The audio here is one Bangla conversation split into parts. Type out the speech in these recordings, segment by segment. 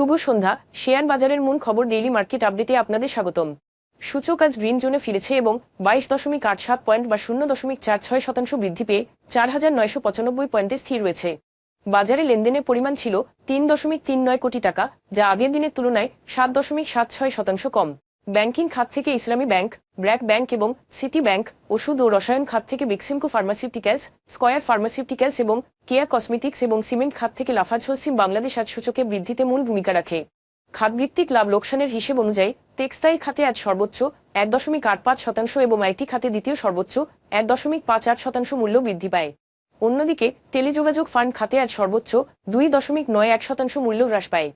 শুভ সন্ধ্যা। শেয়ার বাজারের মূল খবর ডেইলি মার্কেট আপডেটে আপনাদের স্বাগতম। সূচক আজ গ্রিন জোনে ফিরেছে এবং বাইশ দশমিক আট সাত পয়েন্ট বা শূন্য দশমিক চার ছয় শতাংশ বৃদ্ধি পেয়ে চার হাজার নয়শো পঁচানব্বই পয়েন্টে স্থির রয়েছে। বাজারে লেনদেনের পরিমাণ ছিল তিন দশমিক তিন নয় কোটি টাকা, যা আগের দিনের তুলনায় সাত দশমিক সাত ছয় শতাংশ কম। ব্যাংকিং খাত থেকে ইসলামী ব্যাংক, ব্র্যাক ব্যাংক এবং সিটি ব্যাংক, ওষুধ ও রসায়ন খাত থেকে বিক্সিমকো ফার্মাসিউটিক্যালস, স্কয়ার ফার্মাসিউটিক্যালস এবং কেয়া কসমেটিক্স এবং সিমেন্ট খাত থেকে লাফাজ হসিম বাংলাদেশ আজ সূচকে বৃদ্ধিতে মূল ভূমিকা রাখে। খাতভিত্তিক লাভ লোকসানের হিসেব অনুযায়ী টেক্সটাইল খাতে আজ সর্বোচ্চ এক দশমিক আট পাঁচ শতাংশ এবং আইটি খাতে দ্বিতীয় সর্বোচ্চ এক দশমিক পাঁচ আট শতাংশ মূল্য বৃদ্ধি পায়। অন্যদিকে টেলিযোগাযোগ ফান্ড খাতে আজ সর্বোচ্চ দুই দশমিক নয় এক শতাংশ মূল্য হ্রাস পায়।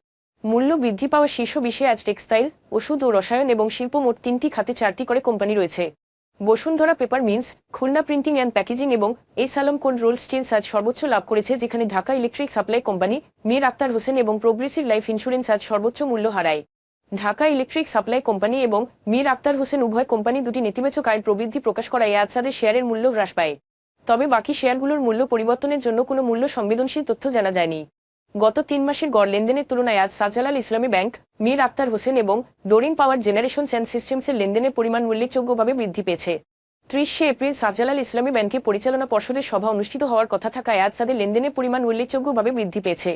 মূল্য বৃদ্ধি পাওয়া শীর্ষ বিষয়ে আজ টেক্সটাইল, ওষুধ ও রসায়ন এবং শিল্প মোট তিনটি খাতে চারটি করে কোম্পানি রয়েছে। Bashundhara paper mills, Khulna printing and packaging এবং S Alam cold roll steels আজ সর্বোচ্চ লাভ করেছে, যেখানে Dhaka electric supply company, Mir Akhtar Hossain এবং প্রোগ্রেসিভ লাইফ ইন্স্যুরেন্স আজ সর্বোচ্চ মূল্য হারায়। ঢাকা ইলেকট্রিক সাপ্লাই কোম্পানি এবং মীর আক্তার হোসেন উভয় কোম্পানি দুটি নেতিবাচক আয়ের প্রবৃদ্ধি প্রকাশ করায় আজ তাদের শেয়ারের মূল্য হ্রাস পায়। তবে বাকি শেয়ারগুলোর মূল্য পরিবর্তনের জন্য কোনো মূল্য সংবেদনশীল তথ্য জানা যায়নি। গত তিন মাসের গড় লেনদেনের তুলনায় আজ সাজালাল ইসলামী ব্যাংক, মীর আক্তার হোসেন এবং ডোরিং পাওয়ার জেনারেশন অ্যান্ড সিস্টেমসের লেনদেনের পরিমাণ উল্লেখযোগ্যভাবে বৃদ্ধি পেয়েছে। ত্রিশে এপ্রিল সাজালাল ইসলামী ব্যাংকে পরিচালনা পর্ষদের সভা অনুষ্ঠিত হওয়ার কথা থাকায় আজ তাদের লেনদেনের পরিমাণ উল্লেখযোগ্যভাবে বৃদ্ধি পেয়েছে।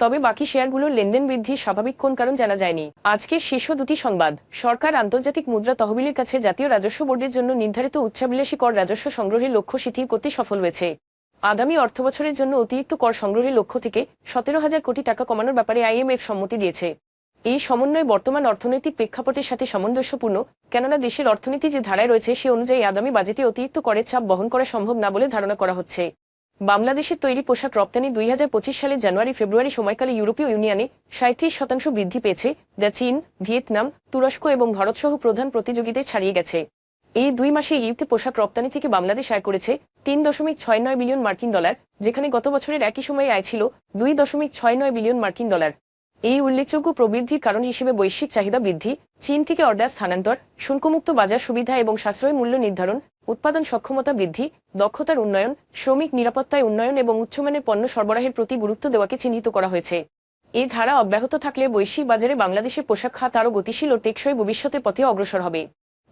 তবে বাকি শেয়ারগুলোর লেনদেন বৃদ্ধির স্বাভাবিক কোন কারণ জানা যায়নি। আজকের শীর্ষ দুটি সংবাদ, সরকার আন্তর্জাতিক মুদ্রা তহবিলের কাছে জাতীয় রাজস্ব বোর্ডের জন্য নির্ধারিত উচ্চাভিলাষী কর রাজস্ব সংগ্রহের লক্ষ্য শিথিল করতে সফল হয়েছে। আগামী অর্থবছরের জন্য অতিরিক্ত কর সংগ্রহের লক্ষ্য থেকে সতেরো হাজার কোটি টাকা কমানোর ব্যাপারে আইএমএফ সম্মতি দিয়েছে। এই সমন্বয় বর্তমান অর্থনৈতিক প্রেক্ষাপটের সাথে সামঞ্জস্যপূর্ণ, কেননা দেশের অর্থনীতি যে ধারায় রয়েছে, সে অনুযায়ী আগামী বাজেটে অতিরিক্ত করের চাপ বহন করা সম্ভব না বলে ধারণা করা হচ্ছে। বাংলাদেশের তৈরি পোশাক রপ্তানি দুই হাজার পঁচিশ সালের জানুয়ারি ফেব্রুয়ারি সময়কালে ইউরোপীয় ইউনিয়নে সাঁত্রিশ শতাংশ বৃদ্ধি পেয়েছে, যা চীন, ভিয়েতনাম, তুরস্ক এবং ভারতসহ প্রধান প্রতিযোগীদের ছাড়িয়ে গেছে। এই দুই মাসে ইউতে পোশাক রপ্তানি থেকে বাংলাদেশ আয় করেছে তিন দশমিক ছয় নয় বিলিয়ন মার্কিন ডলার, যেখানে গত বছরের একই সময়ে আয় ছিল দুই দশমিক ছয় নয় বিলিয়ন মার্কিন ডলার। এই উল্লেখযোগ্য প্রবৃদ্ধির কারণ হিসেবে বৈশ্বিক চাহিদা বৃদ্ধি, চীন থেকে অর্ডার স্থানান্তর, শুল্কমুক্ত বাজার সুবিধা এবং সাশ্রয় মূল্য নির্ধারণ, উৎপাদন সক্ষমতা বৃদ্ধি, দক্ষতার উন্নয়ন, শ্রমিক নিরাপত্তায় উন্নয়ন এবং উচ্চমানের পণ্য সরবরাহের প্রতি গুরুত্ব দেওয়াকে চিহ্নিত করা হয়েছে। এই ধারা অব্যাহত থাকলে বৈশ্বিক বাজারে বাংলাদেশের পোশাক খাত আরও গতিশীল ও টেকসই ভবিষ্যতের পথে অগ্রসর হবে।